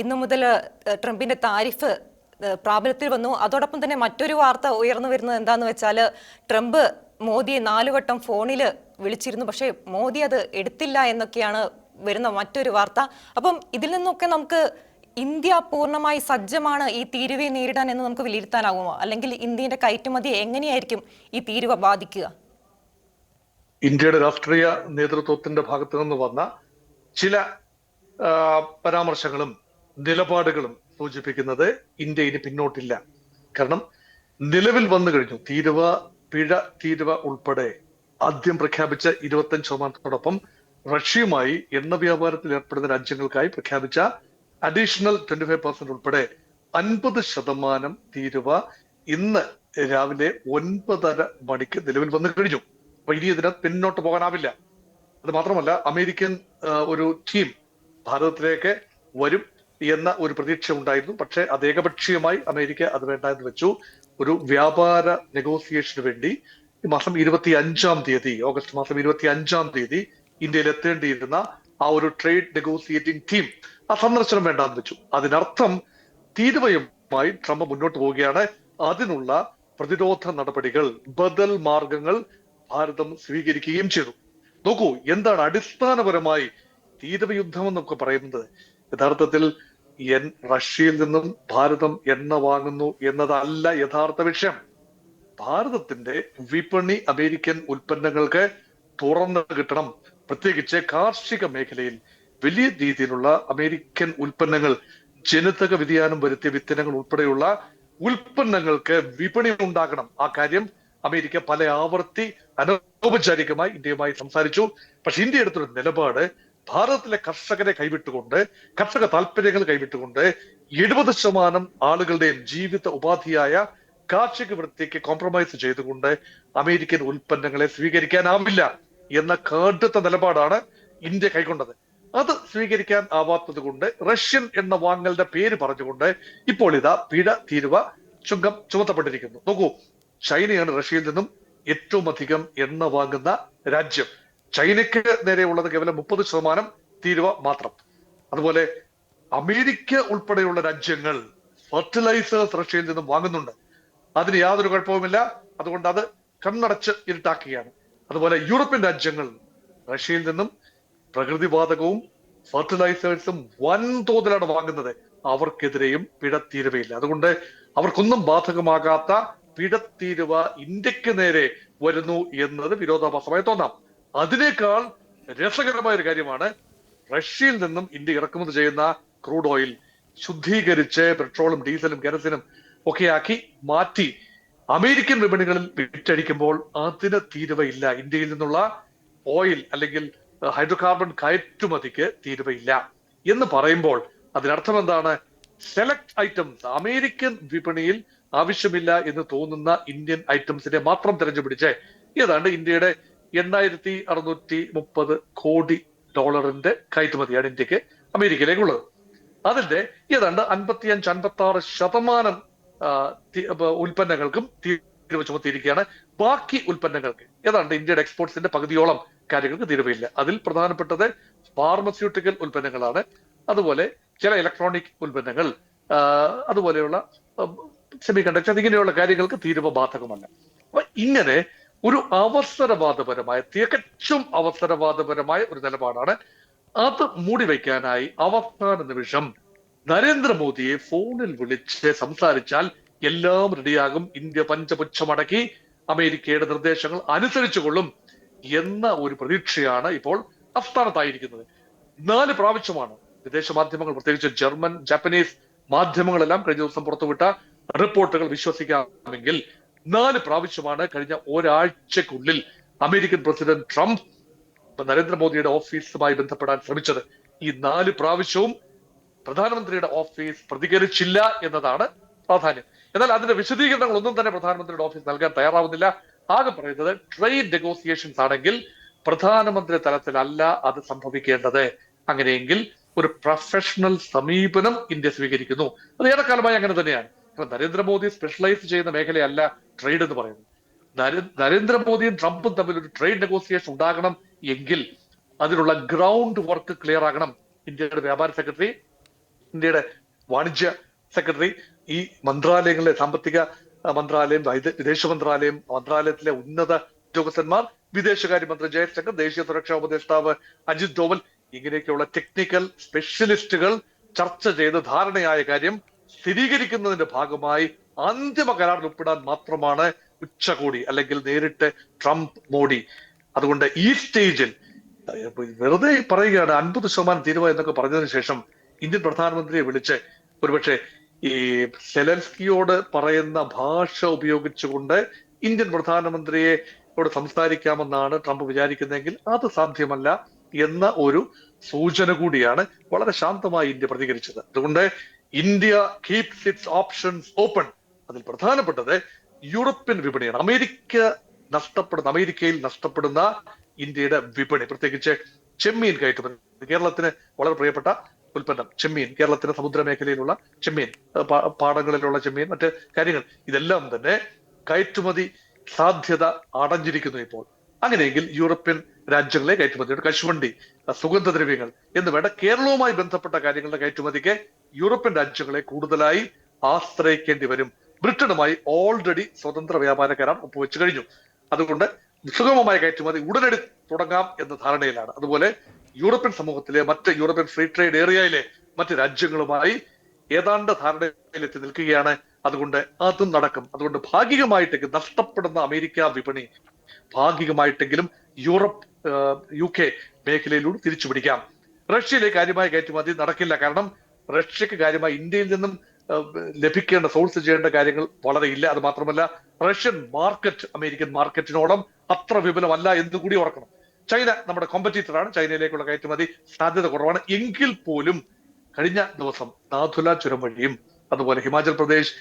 ഇന്നു മുതൽ ട്രംപിന്റെ താരിഫ് പ്രാബല്യത്തിൽ വന്നു. അതോടൊപ്പം തന്നെ മറ്റൊരു വാർത്ത ഉയർന്നു വരുന്നത് എന്താന്ന് വെച്ചാൽ ട്രംപ് മോദിയെ നാലുവട്ടം ഫോണിൽ വിളിച്ചിരുന്നു. പക്ഷേ മോദി അത് എടുത്തില്ല എന്നൊക്കെയാണ് വരുന്ന മറ്റൊരു വാർത്ത. അപ്പം ഇതിൽ നിന്നൊക്കെ നമുക്ക് ഇന്ത്യ പൂർണമായി സജ്ജമാണ് ഈ തീരുവയെ നേരിടാൻ എന്ന് നമുക്ക് വിലയിരുത്താനാകുമോ? അല്ലെങ്കിൽ ഇന്ത്യയുടെ കയറ്റുമതി എങ്ങനെയായിരിക്കും ഈ തീരുവ ബാധിക്കുക? ഇന്ത്യയുടെ രാഷ്ട്രീയ നേതൃത്വത്തിന്റെ ഭാഗത്തു നിന്ന് വന്ന ചില പരാമർശങ്ങളും നിലപാടുകളും സൂചിപ്പിക്കുന്നത് ഇന്ത്യ ഇനി പിന്നോട്ടില്ല. കാരണം നിലവിൽ വന്നു കഴിഞ്ഞു. തീരുവ പിഴ തീരുവ ഉൾപ്പെടെ ആദ്യം പ്രഖ്യാപിച്ച ഇരുപത്തഞ്ച് ശതമാനത്തോടൊപ്പം റഷ്യയുമായി എണ്ണ വ്യാപാരത്തിൽ ഏർപ്പെടുന്ന രാജ്യങ്ങൾക്കായി പ്രഖ്യാപിച്ച അഡീഷണൽ ട്വന്റി ഫൈവ് പെർസെന്റ് ഉൾപ്പെടെ അൻപത് ശതമാനം തീരുവ ഇന്ന് രാവിലെ ഒൻപതര മണിക്ക് നിലവിൽ വന്നു കഴിഞ്ഞു. അപ്പൊ ഇനി ഇതിന് പിന്നോട്ട് പോകാനാവില്ല. അത് മാത്രമല്ല അമേരിക്കൻ ഒരു ടീം ഭാരതത്തിലേക്ക് വരും. എന്ന ഒരു പ്രതീക്ഷ ഉണ്ടായിരുന്നു. പക്ഷേ അത് ഏകപക്ഷീയമായി അമേരിക്ക അത് വേണ്ട എന്ന് വെച്ചു. ഒരു വ്യാപാര നെഗോസിയേഷന് വേണ്ടി ഈ മാസം ഇരുപത്തി അഞ്ചാം തീയതി ഓഗസ്റ്റ് മാസം ഇരുപത്തി അഞ്ചാം തീയതി ഇന്ത്യയിൽ എത്തേണ്ടിയിരുന്ന ആ ഒരു ട്രേഡ് നെഗോസിയേറ്റിംഗ് ടീം ആ സന്ദർശനം വേണ്ടാന്ന് വെച്ചു. അതിനർത്ഥം തീരുവയുമായി ട്രംപ് മുന്നോട്ട് പോവുകയാണ്. അതിനുള്ള പ്രതിരോധ നടപടികൾ ബദൽ മാർഗങ്ങൾ ഭാരതം സ്വീകരിക്കുകയും ചെയ്തു. നോക്കൂ എന്താണ് അടിസ്ഥാനപരമായി തീരവ യുദ്ധം എന്നൊക്കെ പറയുന്നത്? യഥാർത്ഥത്തിൽ റഷ്യയിൽ നിന്നും ഭാരതം എണ്ണ വാങ്ങുന്നു എന്നതല്ല യഥാർത്ഥ വിഷയം. ഭാരതത്തിന്റെ വിപണി അമേരിക്കൻ ഉൽപ്പന്നങ്ങൾക്ക് തുറന്നു കിട്ടണം. പ്രത്യേകിച്ച് കാർഷിക മേഖലയിൽ വലിയ രീതിയിലുള്ള അമേരിക്കൻ ഉൽപ്പന്നങ്ങൾ ജനിതക വ്യതിയാനം വരുത്തിയ വിത്തനങ്ങൾ ഉൾപ്പെടെയുള്ള ഉൽപ്പന്നങ്ങൾക്ക് വിപണി ഉണ്ടാകണം. ആ കാര്യം അമേരിക്ക പല ആവർത്തി അനൗപചാരികമായി ഇന്ത്യയുമായി സംസാരിച്ചു. പക്ഷെ ഇന്ത്യ എടുത്തൊരു നിലപാട് ഭാരതത്തിലെ കർഷകരെ കൈവിട്ടുകൊണ്ട് കർഷക താല്പര്യങ്ങൾ കൈവിട്ടുകൊണ്ട് എഴുപത് ശതമാനം ആളുകളുടെയും ജീവിത ഉപാധിയായ കാർഷിക വൃത്തിക്ക് കോംപ്രമൈസ് ചെയ്തുകൊണ്ട് അമേരിക്കൻ ഉൽപ്പന്നങ്ങളെ സ്വീകരിക്കാനാവില്ല എന്ന കടുത്ത നിലപാടാണ് ഇന്ത്യ കൈക്കൊണ്ടത്. അത് സ്വീകരിക്കാൻ ആവാത്തത് കൊണ്ട് റഷ്യൻ എന്ന വാങ്ങലിന്റെ പേര് പറഞ്ഞുകൊണ്ട് ഇപ്പോൾ ഇതാ പിഴ തീരുവ ചുങ്കം ചുമത്തപ്പെട്ടിരിക്കുന്നു. നോക്കൂ ചൈനയാണ് റഷ്യയിൽ നിന്നും ഏറ്റവും അധികം എണ്ണ വാങ്ങുന്ന രാജ്യം. ചൈനയ്ക്ക് നേരെയുള്ളത് കേവലം മുപ്പത് ശതമാനം തീരുവ മാത്രം. അതുപോലെ അമേരിക്ക ഉൾപ്പെടെയുള്ള രാജ്യങ്ങൾ ഫെർട്ടിലൈസേഴ്സ് റഷ്യയിൽ നിന്നും വാങ്ങുന്നുണ്ട്. അതിന് യാതൊരു കുഴപ്പവുമില്ല. അതുകൊണ്ട് അത് കണ്ണടച്ച് ഇരുട്ടാക്കുകയാണ്. അതുപോലെ യൂറോപ്യൻ രാജ്യങ്ങൾ റഷ്യയിൽ നിന്നും പ്രകൃതിവാതകവും ഫെർട്ടിലൈസേഴ്സും വൻതോതിലാണ് വാങ്ങുന്നത്. അവർക്കെതിരെയും പിഴത്തീരുവയില്ല അതുകൊണ്ട് അവർക്കൊന്നും ബാധകമാകാത്ത പിഴത്തീരുവ ഇന്ത്യയ്ക്ക് നേരെ വരുന്നു എന്നത് വിരോധാഭാസമായി തോന്നാം. അതിനേക്കാൾ രസകരമായ ഒരു കാര്യമാണ് റഷ്യയിൽ നിന്നും ഇന്ത്യ ഇറക്കുമതി ചെയ്യുന്ന ക്രൂഡ് ഓയിൽ ശുദ്ധീകരിച്ച് പെട്രോളും ഡീസലും കെരസിനും ഒക്കെയാക്കി മാറ്റി അമേരിക്കൻ വിപണികളിൽ വിറ്റഴിക്കുമ്പോൾ അതിന് തീരുവയില്ല. ഇന്ത്യയിൽ നിന്നുള്ള ഓയിൽ അല്ലെങ്കിൽ ഹൈഡ്രോകാർബൺ കയറ്റുമതിക്ക് തീരുവയില്ല എന്ന് പറയുമ്പോൾ അതിനർത്ഥം എന്താണ്? Select items. അമേരിക്കൻ വിപണിയിൽ ആവശ്യമില്ല എന്ന് തോന്നുന്ന ഇന്ത്യൻ ഐറ്റംസിനെ മാത്രം തിരഞ്ഞുപിടിച്ച് ഏതാണ്ട് ഇന്ത്യയുടെ എണ്ണായിരത്തി അറുന്നൂറ്റി മുപ്പത് കോടി ഡോളറിന്റെ കയറ്റുമതിയാണ് ഇന്ത്യയ്ക്ക് അമേരിക്കയിലേക്കുള്ളത്. അതിന്റെ ഏതാണ്ട് അൻപത്തി അഞ്ച് അൻപത്തി ആറ് ശതമാനം ഉൽപ്പന്നങ്ങൾക്കും തീരുവ ചുമത്തിയിരിക്കുകയാണ്. ബാക്കി ഉൽപ്പന്നങ്ങൾക്ക് ഏതാണ്ട് ഇന്ത്യയുടെ എക്സ്പോർട്സിന്റെ പകുതിയോളം കാര്യങ്ങൾക്ക് തീരുവയില്ല. അതിൽ പ്രധാനപ്പെട്ടത് ഫാർമസ്യൂട്ടിക്കൽ ഉൽപ്പന്നങ്ങളാണ്. അതുപോലെ ചില ഇലക്ട്രോണിക് ഉൽപ്പന്നങ്ങൾ അതുപോലെയുള്ള സെമി കണ്ടക്ടർ ഇങ്ങനെയുള്ള കാര്യങ്ങൾക്ക് തീരുവ ബാധകമല്ല. അപ്പൊ ഇങ്ങനെ ഒരു അവസരവാദപരമായ തികച്ചും അവസരവാദപരമായ ഒരു നിലപാടാണ്. അത് മൂടി വയ്ക്കാനായി അവസാന നിമിഷം നരേന്ദ്രമോദിയെ ഫോണിൽ വിളിച്ച് സംസാരിച്ചാൽ എല്ലാം റെഡിയാകും. ഇന്ത്യ പഞ്ചപുച്ഛമടക്കി അമേരിക്കയുടെ നിർദ്ദേശങ്ങൾ അനുസരിച്ചു കൊള്ളും എന്ന ഒരു പ്രതീക്ഷയാണ് ഇപ്പോൾ അസ്ഥാനത്തായിരിക്കുന്നത് നാല് പ്രാവശ്യമാണ് വിദേശ മാധ്യമങ്ങൾ പ്രത്യേകിച്ച് ജർമ്മൻ ജാപ്പനീസ് മാധ്യമങ്ങളെല്ലാം കഴിഞ്ഞ ദിവസം പുറത്തുവിട്ട റിപ്പോർട്ടുകൾ വിശ്വസിക്കാമെങ്കിൽ നാല് പ്രാവശ്യമാണ് കഴിഞ്ഞ ഒരാഴ്ചക്കുള്ളിൽ അമേരിക്കൻ പ്രസിഡന്റ് ട്രംപ് നരേന്ദ്രമോദിയുടെ ഓഫീസുമായി ബന്ധപ്പെടാൻ ശ്രമിച്ചത്. ഈ നാല് പ്രാവശ്യവും പ്രധാനമന്ത്രിയുടെ ഓഫീസ് പ്രതികരിച്ചില്ല എന്നതാണ് പ്രാധാന്യം. എന്നാൽ അതിന്റെ വിശദീകരണങ്ങൾ ഒന്നും തന്നെ പ്രധാനമന്ത്രിയുടെ ഓഫീസ് നൽകാൻ തയ്യാറാവുന്നില്ല. ആകെ പറയുന്നത് ട്രേഡ് നെഗോസിയേഷൻസ് ആണെങ്കിൽ പ്രധാനമന്ത്രി തലത്തിലല്ല അത് സംഭവിക്കേണ്ടത്. അങ്ങനെയെങ്കിൽ ഒരു പ്രൊഫഷണൽ സമീപനം ഇന്ത്യ സ്വീകരിക്കുന്നു. അത് ഏറെക്കാലമായി അങ്ങനെ തന്നെയാണ്. കാരണം നരേന്ദ്രമോദി സ്പെഷ്യലൈസ് ചെയ്യുന്ന മേഖലയല്ല ട്രേഡ് എന്ന് പറയുന്നത്. നരേ- നരേന്ദ്രമോദിയും ട്രംപും തമ്മിൽ ഒരു ട്രേഡ് നെഗോസിയേഷൻ ഉണ്ടാകണം എങ്കിൽ അതിനുള്ള ഗ്രൗണ്ട് വർക്ക് ക്ലിയർ ആകണം ഇന്ത്യയുടെ വ്യാപാര സെക്രട്ടറി ഇന്ത്യയുടെ വാണിജ്യ സെക്രട്ടറി ഈ മന്ത്രാലയങ്ങളിലെ സാമ്പത്തിക മന്ത്രാലയം വിദേശ മന്ത്രാലയം മന്ത്രാലയത്തിലെ ഉന്നത ഉദ്യോഗസ്ഥന്മാർ വിദേശകാര്യമന്ത്രി ജയശങ്കർ ദേശീയ സുരക്ഷാ ഉപദേഷ്ടാവ് അജിത് ഡോവൽ ഇങ്ങനെയൊക്കെയുള്ള ടെക്നിക്കൽ സ്പെഷ്യലിസ്റ്റുകൾ ചർച്ച ചെയ്ത് ധാരണയായ കാര്യം സ്ഥിരീകരിക്കുന്നതിന്റെ ഭാഗമായി അന്തിമ കരാറിൽ ഒപ്പിടാൻ മാത്രമാണ് ഉച്ചകോടി അല്ലെങ്കിൽ നേരിട്ട് ട്രംപ് മോഡി. അതുകൊണ്ട് ഈ സ്റ്റേജിൽ വെറുതെ പറയുകയാണ് അൻപത് ശതമാനം തീരുവ എന്നൊക്കെ പറഞ്ഞതിന് ശേഷം ഇന്ത്യൻ പ്രധാനമന്ത്രിയെ വിളിച്ച് ഒരുപക്ഷെ ഈ സെലൻസ്കിയോട് പറയുന്ന ഭാഷ ഉപയോഗിച്ചുകൊണ്ട് ഇന്ത്യൻ പ്രധാനമന്ത്രിയെ ോട് സംസാരിക്കാമെന്നാണ് ട്രംപ് വിചാരിക്കുന്നതെങ്കിൽ അത് സാധ്യമല്ല എന്ന ഒരു സൂചന കൂടിയാണ് വളരെ ശാന്തമായി ഇന്ത്യ പ്രതികരിച്ചത്. അതുകൊണ്ട് India keeps its options open അതിൽ പ്രധാനപ്പെട്ടത് യൂറോപ്യൻ വിപണിയാണ്. അമേരിക്ക നഷ്ടപ്പെടുന്ന അമേരിക്കയിൽ നഷ്ടപ്പെടുന്ന ഇന്ത്യയുടെ വിപണി. പ്രത്യേകിച്ച് ചെമ്മീൻ കയറ്റുമതി. കേരളത്തിന് വളരെ പ്രിയപ്പെട്ട ഉൽപ്പന്നം ചെമ്മീൻ. കേരളത്തിന്റെ സമുദ്രമേഖലയിലുള്ള ചെമ്മീൻ പാടങ്ങളിലുള്ള ചെമ്മീൻ മറ്റ് കാര്യങ്ങൾ. ഇതെല്ലാം തന്നെ കയറ്റുമതി സാധ്യത അടഞ്ഞിരിക്കുന്നു ഇപ്പോൾ. അങ്ങനെയെങ്കിൽ യൂറോപ്യൻ രാജ്യങ്ങളെ കയറ്റുമതിയുടെ കശുവണ്ടി സുഗന്ധദ്രവ്യങ്ങൾ എന്ന് വേണ്ട കേരളവുമായി ബന്ധപ്പെട്ട കാര്യങ്ങളുടെ കയറ്റുമതിക്ക് യൂറോപ്യൻ രാജ്യങ്ങളെ കൂടുതലായി ആശ്രയിക്കേണ്ടി വരും. ബ്രിട്ടനുമായി ഓൾറെഡി സ്വതന്ത്ര വ്യാപാര കരാർ ഒപ്പുവെച്ചു കഴിഞ്ഞു. അതുകൊണ്ട് സുഗമമായ കയറ്റുമതി ഉടനടി തുടങ്ങാം എന്ന ധാരണയിലാണ്. അതുപോലെ യൂറോപ്യൻ സമൂഹത്തിലെ മറ്റ് യൂറോപ്യൻ ഫ്രീ ട്രേഡ് ഏരിയയിലെ മറ്റ് രാജ്യങ്ങളുമായി ഏതാണ്ട് ധാരണയിലെത്തി നിൽക്കുകയാണ്. അതുകൊണ്ട് അതും നടക്കും. അതുകൊണ്ട് ഭാഗികമായിട്ടെങ്കിലും നഷ്ടപ്പെടുന്ന അമേരിക്ക വിപണി ഭാഗികമായിട്ടെങ്കിലും യൂറോപ്പ് യു കെ മേഖലയിലൂടെ തിരിച്ചു പിടിക്കാം റഷ്യയിലെ കാര്യമായ കയറ്റുമതി നടക്കില്ല. കാരണം റഷ്യക്ക് കാര്യമായി ഇന്ത്യയിൽ നിന്നും ലഭിക്കേണ്ട സോഴ്സ് ചെയ്യേണ്ട കാര്യങ്ങൾ വളരെ ഇല്ല. അത് മാത്രമല്ല റഷ്യൻ മാർക്കറ്റ് അമേരിക്കൻ മാർക്കറ്റിനോടം അത്ര വിപുലമല്ല എന്ന് കൂടി ഓർക്കണം. ചൈന നമ്മുടെ കോമ്പറ്റീറ്ററാണ് ചൈനയിലേക്കുള്ള കയറ്റുമതി സാധ്യത കുറവാണ്. എങ്കിൽ പോലും കഴിഞ്ഞ ദിവസം നാഥുല ചുരം വഴിയും അതുപോലെ ഹിമാചൽ പ്രദേശ്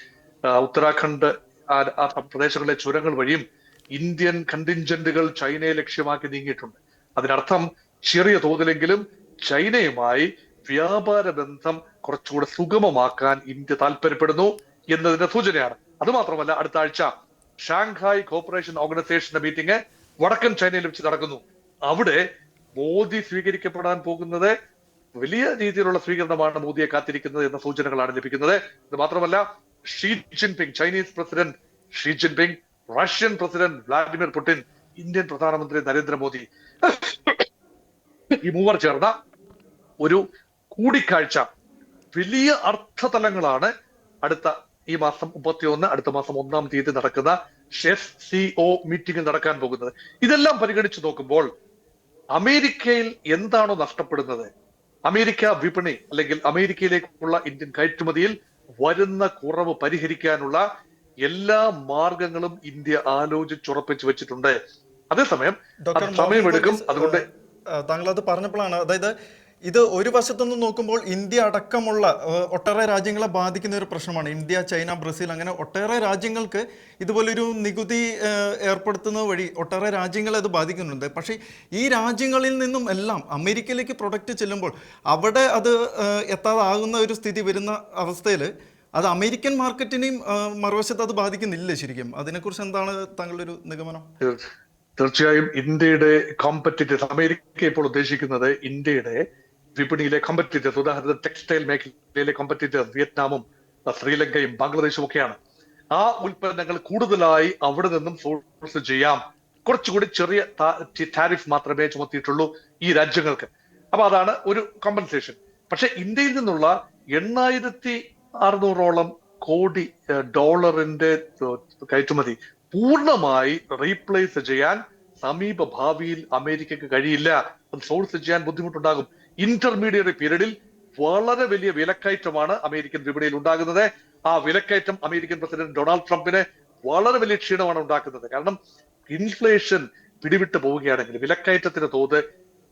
ഉത്തരാഖണ്ഡ് ആ പ്രദേശങ്ങളിലെ ചുരങ്ങൾ വഴിയും ഇന്ത്യൻ കണ്ടിൻജന്റുകൾ ചൈനയെ ലക്ഷ്യമാക്കി നീങ്ങിയിട്ടുണ്ട്. അതിനർത്ഥം ചെറിയ തോതിലെങ്കിലും ചൈനയുമായി വ്യാപാര ബന്ധം കുറച്ചുകൂടെ സുഗമമാക്കാൻ ഇന്ത്യ താല്പര്യപ്പെടുന്നു എന്നതിന്റെ സൂചനയാണ്. അത് മാത്രമല്ല അടുത്ത ആഴ്ച ഷാങ്ഹായ് കോപ്പറേഷൻ ഓർഗനൈസേഷന്റെ മീറ്റിംഗ് വടക്കൻ ചൈനയിൽ വെച്ച് നടക്കുന്നു. അവിടെ മോദി സ്വീകരിക്കപ്പെടാൻ പോകുന്നത് വലിയ രീതിയിലുള്ള സ്വീകരണമാണ് മോദിയെ കാത്തിരിക്കുന്നത് എന്ന സൂചനകളാണ് ലഭിക്കുന്നത്. ഇത് മാത്രമല്ല Xi Jinping Chinese president Xi Jinping Russian president Vladimir Putin Indian പ്രധാനമന്ത്രി നരേന്ദ്രമോദി ഈ മൂവർ ചേർന്ന ഒരു കൂടിക്കാഴ്ച വലിയ അർത്ഥതലങ്ങളാണ് അടുത്ത ഈ മാസം മുപ്പത്തിയൊന്ന് അടുത്ത മാസം ഒന്നാം തീയതി നടക്കുന്ന ഷെഫ് സി ഒ മീറ്റിംഗ് നടക്കാൻ പോകുന്നത്. ഇതെല്ലാം പരിഗണിച്ചു നോക്കുമ്പോൾ അമേരിക്കയിൽ എന്താണോ നഷ്ടപ്പെടുന്നത്? അമേരിക്ക വിപണി അല്ലെങ്കിൽ അമേരിക്കയിലേക്കുള്ള ഇന്ത്യൻ കയറ്റുമതിയിൽ വരുന്ന കുറവ് പരിഹരിക്കാനുള്ള എല്ലാ മാർഗങ്ങളും ഇന്ത്യ ആലോചിച്ചുറപ്പിച്ചു വെച്ചിട്ടുണ്ട്. അതേസമയം സമയമെടുക്കും. അതുകൊണ്ട് താങ്കൾ അത് പറഞ്ഞപ്പോഴാണ് അതായത് ഇത് ഒരു വശത്തുനിന്ന് നോക്കുമ്പോൾ ഇന്ത്യ അടക്കമുള്ള ഒട്ടേറെ രാജ്യങ്ങളെ ബാധിക്കുന്ന ഒരു പ്രശ്നമാണ്. ഇന്ത്യ ചൈന ബ്രസീൽ അങ്ങനെ ഒട്ടേറെ രാജ്യങ്ങൾക്ക് ഇതുപോലൊരു നികുതി ഏർപ്പെടുത്തുന്നത് വഴി ഒട്ടേറെ രാജ്യങ്ങളെ അത് ബാധിക്കുന്നുണ്ട്. പക്ഷേ ഈ രാജ്യങ്ങളിൽ നിന്നും എല്ലാം അമേരിക്കയിലേക്ക് പ്രൊഡക്റ്റ് ചെല്ലുമ്പോൾ അവിടെ അത് എത്താതാകുന്ന ഒരു സ്ഥിതി വരുന്ന അവസ്ഥയിൽ അത് അമേരിക്കൻ മാർക്കറ്റിനെയും മറുവശത്ത് അത് ബാധിക്കുന്നില്ല ശരിക്കും. അതിനെക്കുറിച്ച് എന്താണ് താങ്കളുടെ ഒരു നിഗമനം? തീർച്ച- തീർച്ചയായും ഇന്ത്യയുടെ കോമ്പറ്റീറ്റേഴ്സ് അമേരിക്ക ഇപ്പോൾ ഉദ്ദേശിക്കുന്നത് ഇന്ത്യയുടെ വിപണിയിലെ കോമ്പറ്റീറ്റേഴ്സ് ഉദാഹരണത്തിന് ടെക്സ്റ്റൈൽ മേഖലയിലെ കോമ്പറ്റീറ്റേഴ്സ് വിയറ്റ്നാമും ശ്രീലങ്കയും ബംഗ്ലാദേശും ഒക്കെയാണ്. ആ ഉൽപ്പന്നങ്ങൾ കൂടുതലായി അവിടെ നിന്നും സോഴ്സ് ചെയ്യാം. കുറച്ചുകൂടി ചെറിയ ടാരിഫ് മാത്രമേ ചുമത്തിയിട്ടുള്ളൂ ഈ രാജ്യങ്ങൾക്ക്. അപ്പൊ അതാണ് ഒരു കോമ്പൻസേഷൻ പക്ഷെ ഇന്ത്യയിൽ നിന്നുള്ള എണ്ണായിരത്തി അറുന്നൂറോളം കോടി ഡോളറിന്റെ കയറ്റുമതി പൂർണമായി റീപ്ലേസ് ചെയ്യാൻ സമീപ ഭാവിയിൽ അമേരിക്കക്ക് കഴിയില്ല. അത് സോഴ്സ് ചെയ്യാൻ ബുദ്ധിമുട്ടുണ്ടാകും. ഇന്റർമീഡിയറ്റ് പീരീഡിൽ വളരെ വലിയ വിലക്കയറ്റമാണ് അമേരിക്കൻ വിപണിയിൽ ഉണ്ടാകുന്നത്. ആ വിലക്കയറ്റം അമേരിക്കൻ പ്രസിഡന്റ് ഡൊണാൾഡ് ട്രംപിന് വളരെ വലിയ ക്ഷീണമാണ് ഉണ്ടാക്കുന്നത്. കാരണം ഇൻഫ്ലേഷൻ പിടിവിട്ട് പോവുകയാണെങ്കിൽ വിലക്കയറ്റത്തിന്റെ തോത്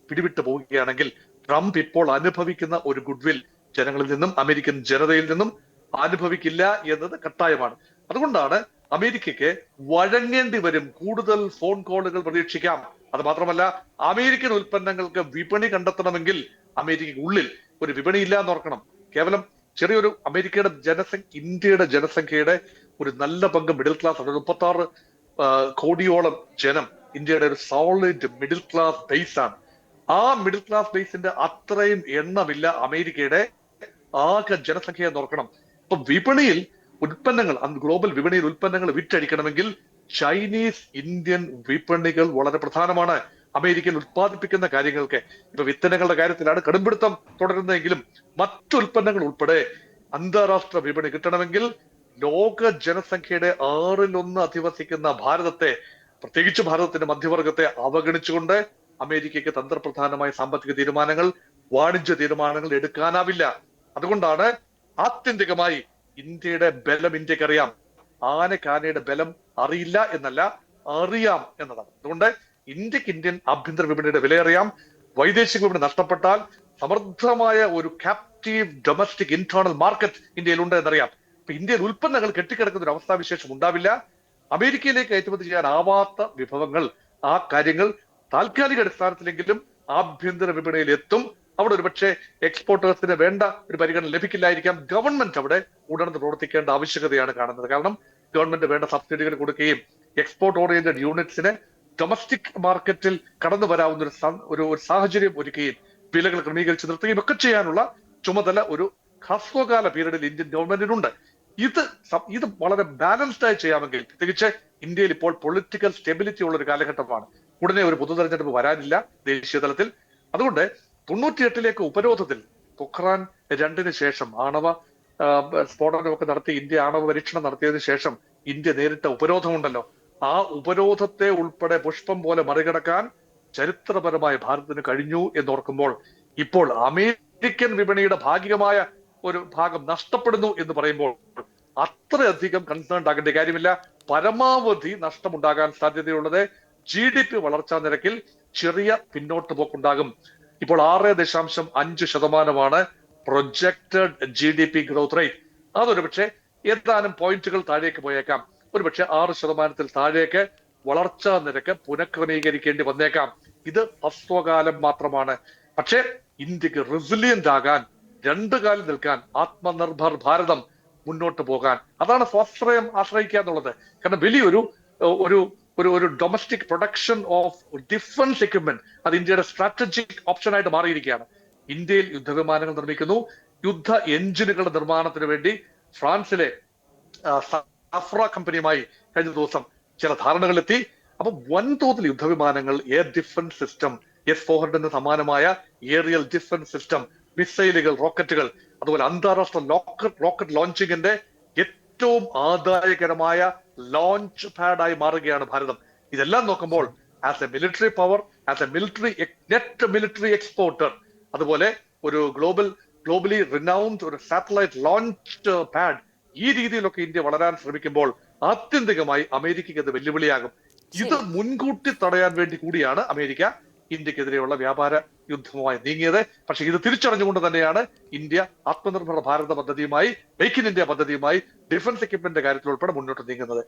പിടിവിട്ട് പോവുകയാണെങ്കിൽ ട്രംപ് ഇപ്പോൾ അനുഭവിക്കുന്ന ഒരു ഗുഡ്വിൽ ജനങ്ങളിൽ നിന്നും അമേരിക്കൻ ജനതയിൽ നിന്നും അനുഭവിക്കില്ല എന്നത് കട്ടായമാണ്. അതുകൊണ്ടാണ് അമേരിക്കയ്ക്ക് വഴങ്ങേണ്ടി വരും. കൂടുതൽ ഫോൺ കോളുകൾ പ്രതീക്ഷിക്കാം. അത് മാത്രമല്ല അമേരിക്കൻ ഉൽപ്പന്നങ്ങൾക്ക് വിപണി കണ്ടെത്തണമെങ്കിൽ അമേരിക്കയ്ക്ക് ഉള്ളിൽ ഒരു വിപണി ഇല്ല എന്ന് ഓർക്കണം. കേവലം ചെറിയൊരു അമേരിക്കയുടെ ജനസംഖ്യ ഇന്ത്യയുടെ ജനസംഖ്യയുടെ ഒരു നല്ല പങ്ക് മിഡിൽ ക്ലാസ് ആണ് മുപ്പത്തി ആറ് കോടിയോളം ജനം ഇന്ത്യയുടെ ഒരു സോളിഡ് മിഡിൽ ക്ലാസ് ബേസ് ആണ്. ആ മിഡിൽ ക്ലാസ് ബേസിന്റെ അത്രയും എണ്ണമില്ല അമേരിക്കയുടെ ആകെ ജനസംഖ്യയെ നോക്കണം അപ്പൊ വിപണിയിൽ ഉൽപ്പന്നങ്ങൾ ഗ്ലോബൽ വിപണിയിൽ ഉൽപ്പന്നങ്ങൾ വിറ്റഴിക്കണമെങ്കിൽ ചൈനീസ് ഇന്ത്യൻ വിപണികൾ വളരെ പ്രധാനമാണ്. അമേരിക്കയിൽ ഉത്പാദിപ്പിക്കുന്ന കാര്യങ്ങൾക്ക് ഇപ്പൊ വിത്തനങ്ങളുടെ കാര്യത്തിലാണ് കടുംപിടുത്തം തുടരുന്നതെങ്കിലും മറ്റു ഉൽപ്പന്നങ്ങൾ ഉൾപ്പെടെ അന്താരാഷ്ട്ര വിപണി കിട്ടണമെങ്കിൽ ലോക ജനസംഖ്യയുടെ ആറിലൊന്ന് അധിവസിക്കുന്ന ഭാരതത്തെ പ്രത്യേകിച്ച് ഭാരതത്തിന്റെ മധ്യവർഗത്തെ അവഗണിച്ചുകൊണ്ട് അമേരിക്കയ്ക്ക് തന്ത്രപ്രധാനമായ സാമ്പത്തിക തീരുമാനങ്ങൾ വാണിജ്യ തീരുമാനങ്ങൾ എടുക്കാനാവില്ല. അതുകൊണ്ടാണ് ആത്യന്തികമായി ഇന്ത്യയുടെ ബലം ഇന്ത്യയ്ക്ക് ആനക്ക് ആനയുടെ ബലം അറിയില്ല എന്നല്ല അറിയാം എന്നതാണ്. അതുകൊണ്ട് ഇന്ത്യയ്ക്ക് ഇന്ത്യൻ ആഭ്യന്തര വിപണിയുടെ വില അറിയാം. വൈദേശിക വിപണി നഷ്ടപ്പെട്ടാൽ സമർദ്ദമായ ഒരു ക്യാപ്റ്റീവ് ഡൊമസ്റ്റിക് ഇന്റേണൽ മാർക്കറ്റ് ഇന്ത്യയിലുണ്ട് എന്നറിയാം. ഇപ്പൊ ഇന്ത്യയിൽ ഉൽപ്പന്നങ്ങൾ കെട്ടിക്കിടക്കുന്ന ഒരു അവസ്ഥാവിശേഷം ഉണ്ടാവില്ല. അമേരിക്കയിലേക്ക് കയറ്റുമതി ചെയ്യാനാവാത്ത വിഭവങ്ങൾ ആ കാര്യങ്ങൾ താൽക്കാലിക അടിസ്ഥാനത്തിലെങ്കിലും ആഭ്യന്തര വിപണിയിൽ എത്തും. അവിടെ ഒരുപക്ഷെ എക്സ്പോർട്ടേഴ്സിന് വേണ്ട ഒരു പരിഗണന ലഭിക്കില്ലായിരിക്കാം. ഗവൺമെന്റ് അവിടെ ഉടനെ പ്രവർത്തിക്കേണ്ട ആവശ്യകതയാണ് കാണുന്നത്. കാരണം ഗവൺമെന്റ് വേണ്ട സബ്സിഡികൾ കൊടുക്കുകയും എക്സ്പോർട്ട് ഓറിയന്റഡ് യൂണിറ്റ്സിന് ഡൊമസ്റ്റിക് മാർക്കറ്റിൽ കടന്നു വരാവുന്ന ഒരു ഒരു സാഹചര്യം ഒരുക്കുകയും വിലകൾ ക്രമീകരിച്ച് നിർത്തുകയും ഒക്കെ ചെയ്യാനുള്ള ചുമതല ഒരു ഹ്രസ്വകാല പീരീഡിൽ ഇന്ത്യൻ ഗവൺമെന്റിനുണ്ട് ഇത് ഇത് വളരെ ബാലൻസ്ഡ് ആയി ചെയ്യാമെങ്കിൽ പ്രത്യേകിച്ച് ഇന്ത്യയിൽ ഇപ്പോൾ പൊളിറ്റിക്കൽ സ്റ്റെബിലിറ്റി ഉള്ള ഒരു കാലഘട്ടമാണ്. ഉടനെ ഒരു പൊതു തെരഞ്ഞെടുപ്പ് വരാനില്ല ദേശീയ തലത്തിൽ. അതുകൊണ്ട് തൊണ്ണൂറ്റിയെട്ടിലേക്ക് ഉപരോധത്തിൽ പൊഖ്റാൻ രണ്ടിന് ശേഷം ആണവ സ്ഫോടനമൊക്കെ നടത്തി ഇന്ത്യ ആണവ പരീക്ഷണം നടത്തിയതിനു ശേഷം ഇന്ത്യ നേരിട്ട ഉപരോധമുണ്ടല്ലോ. ആ ഉപരോധത്തെ ഉൾപ്പെടെ പുഷ്പം പോലെ മറികടക്കാൻ ചരിത്രപരമായ ഭാരതത്തിന് കഴിഞ്ഞു എന്നോർക്കുമ്പോൾ ഇപ്പോൾ അമേരിക്കൻ വിപണിയുടെ ഭാഗികമായ ഒരു ഭാഗം നഷ്ടപ്പെടുന്നു എന്ന് പറയുമ്പോൾ അത്രയധികം കൺസേൺ ആകേണ്ട കാര്യമില്ല. പരമാവധി നഷ്ടമുണ്ടാകാൻ സാധ്യതയുള്ളത് ജി ഡി പി വളർച്ചാ നിരക്കിൽ ചെറിയ പിന്നോട്ട് പോക്കുണ്ടാകും. ഇപ്പോൾ ആറ് ദശാംശം അഞ്ച് ശതമാനമാണ് projected G D P growth rate അതൊരു പക്ഷേ ഏതാനും പോയിന്റുകൾ താഴേക്ക് പോയേക്കാം. ഒരു പക്ഷേ ആറ് ശതമാനത്തിൽ താഴേക്ക് വളർച്ചാ നിരക്ക് പുനഃക്രമീകരിക്കേണ്ടി വന്നേക്കാം. ഇത് ഹ്രസ്വകാലം മാത്രമാണ്. പക്ഷേ ഇന്ത്യയ്ക്ക് റെസിലിയന്റ് ആകാൻ രണ്ടു കാലം നിൽക്കാൻ ആത്മനിർഭർ ഭാരതം മുന്നോട്ട് പോകാൻ. അതാണ് സ്വാശ്രയം ആശ്രയിക്കുക എന്നുള്ളത്. കാരണം വലിയൊരു ഒരു ഒരു ഒരു domestic production of defence equipment അത് ഇന്ത്യയുടെ സ്ട്രാറ്റജിക് ഓപ്ഷൻ ആയിട്ട് മാറിയിരിക്കുകയാണ്. ഇന്ത്യയിൽ യുദ്ധവിമാനങ്ങൾ നിർമ്മിക്കുന്നു. യുദ്ധ എഞ്ചിനുകളുടെ നിർമ്മാണത്തിന് വേണ്ടി ഫ്രാൻസിലെ സഫ്ര കമ്പനിയുമായി കഴിഞ്ഞ ദിവസം ചില ധാരണകളിലെത്തി. അപ്പൊ വൻതോതിൽ യുദ്ധവിമാനങ്ങൾ air defence system S four ഹൺഡ്രഡിന് സമാനമായ ഏറിയൽ ഡിഫൻസ് സിസ്റ്റം മിസൈലുകൾ റോക്കറ്റുകൾ അതുപോലെ അന്താരാഷ്ട്ര ലോക്കറ്റ് റോക്കറ്റ് ലോഞ്ചിങ്ങിന്റെ ഏറ്റവും ആദായകരമായ ലോഞ്ച് പാഡായി മാറുകയാണ് ഭാരതം. ഇതെല്ലാം നോക്കുമ്പോൾ as a military power as a military net military exporter അതുപോലെ ഒരു ഗ്ലോബൽ ഗ്ലോബലി റിനൗൺഡ് ഒരു സാറ്റലൈറ്റ് ലോഞ്ച് പാഡ് ഈ രീതിയിലൊക്കെ ഇന്ത്യ വളരാൻ ശ്രമിക്കുമ്പോൾ ആത്യന്തികമായി അമേരിക്കയ്ക്ക് അത് വെല്ലുവിളിയാകും. ഇത് മുൻകൂട്ടി തടയാൻ വേണ്ടി കൂടിയാണ് അമേരിക്ക. ഇന്ത്യക്കെതിരെയുള്ള വ്യാപാര യുദ്ധമായി നീങ്ങിയത്. പക്ഷെ ഇത് തിരിച്ചറിഞ്ഞുകൊണ്ട് തന്നെയാണ് ഇന്ത്യ ആത്മനിർഭർ ഭാരത പദ്ധതിയുമായി മേക്ക് ഇൻ ഇന്ത്യ പദ്ധതിയുമായി ഡിഫൻസ് എക്യുപ്മെന്റ് കാര്യത്തിൽ ഉൾപ്പെടെ മുന്നോട്ട് നീങ്ങുന്നത്.